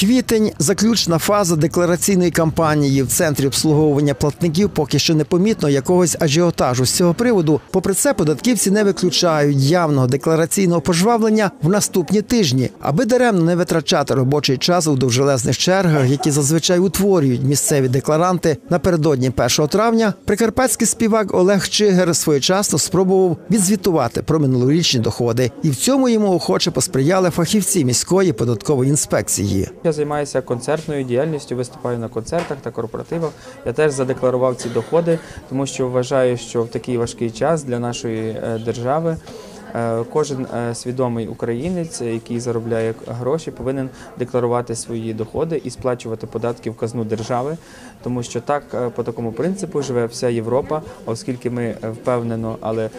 Квітень заключна фаза деклараційної кампанії в центрі обслуговування платників поки що не помітно якогось ажіотажу з цього приводу. Попри це, податківці не виключають явного деклараційного пожвавлення в наступні тижні, аби даремно не витрачати робочий час у довжелезних чергах, які зазвичай утворюють місцеві декларанти. Напередодні 1 травня прикарпатський співак Олег Чигер своєчасно спробував відзвітувати про минулорічні доходи, і в цьому йому охоче посприяли фахівці міської податкової інспекції. Я займаюся концертною діяльністю, виступаю на концертах та корпоративах. Я теж задекларував ці доходи, тому що вважаю, що в такий важкий час для нашої е, держави. е, Кожен е, свідомий українець, який заробляє гроші, повинен декларувати свої доходи і сплачувати податки в казну держави, тому що так по такому принципу живе вся Європа. Оскільки ми впевнено, але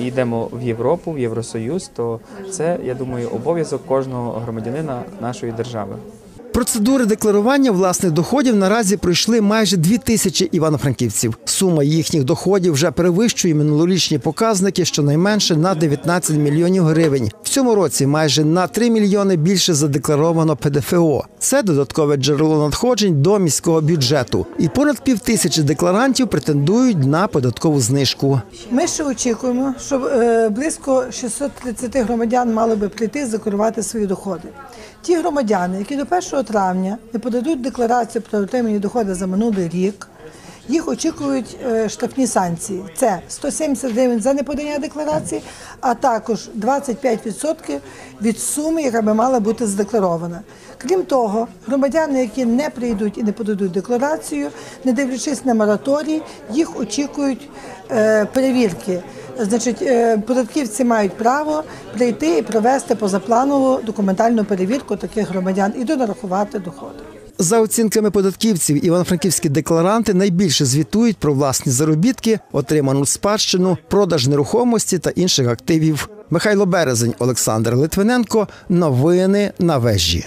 йдемо в Європу, в Євросоюз, то це я думаю обов'язок кожного громадянина нашої держави. Процедури декларування власних доходів наразі пройшли майже дві тисячі івано-франківців. Сума їхніх доходів вже перевищує минулорічні показники щонайменше на 19 мільйонів гривень. В цьому році майже на 3 мільйони більше задекларовано ПДФО. Це додаткове джерело надходжень до міського бюджету. І понад пів тисячі декларантів претендують на податкову знижку. Ми ще очікуємо, що е, близько 630 громадян мали би прийти закорувати свої доходи. Ті громадяни, які до 1 травня не подадуть декларацію про отримані доходи за минулий рік, їх очікують е, штрафні санкції. Це 170 гривень за неподання декларації, а також 25% від суми, яка би мала бути задекларована. Крім того, громадяни, які не прийдуть і не подадуть декларацію, не дивлячись на мораторій, їх очікують е, перевірки. Значить, е, податківці мають право прийти і провести позапланову документальну перевірку таких громадян і донарахувати доходи. За оцінками податківців, івано-франківські декларанти найбільше звітують про власні заробітки, отриману спадщину, продаж нерухомості та інших активів. Михайло Березень, Олександр Литвиненко. Новини на вежі.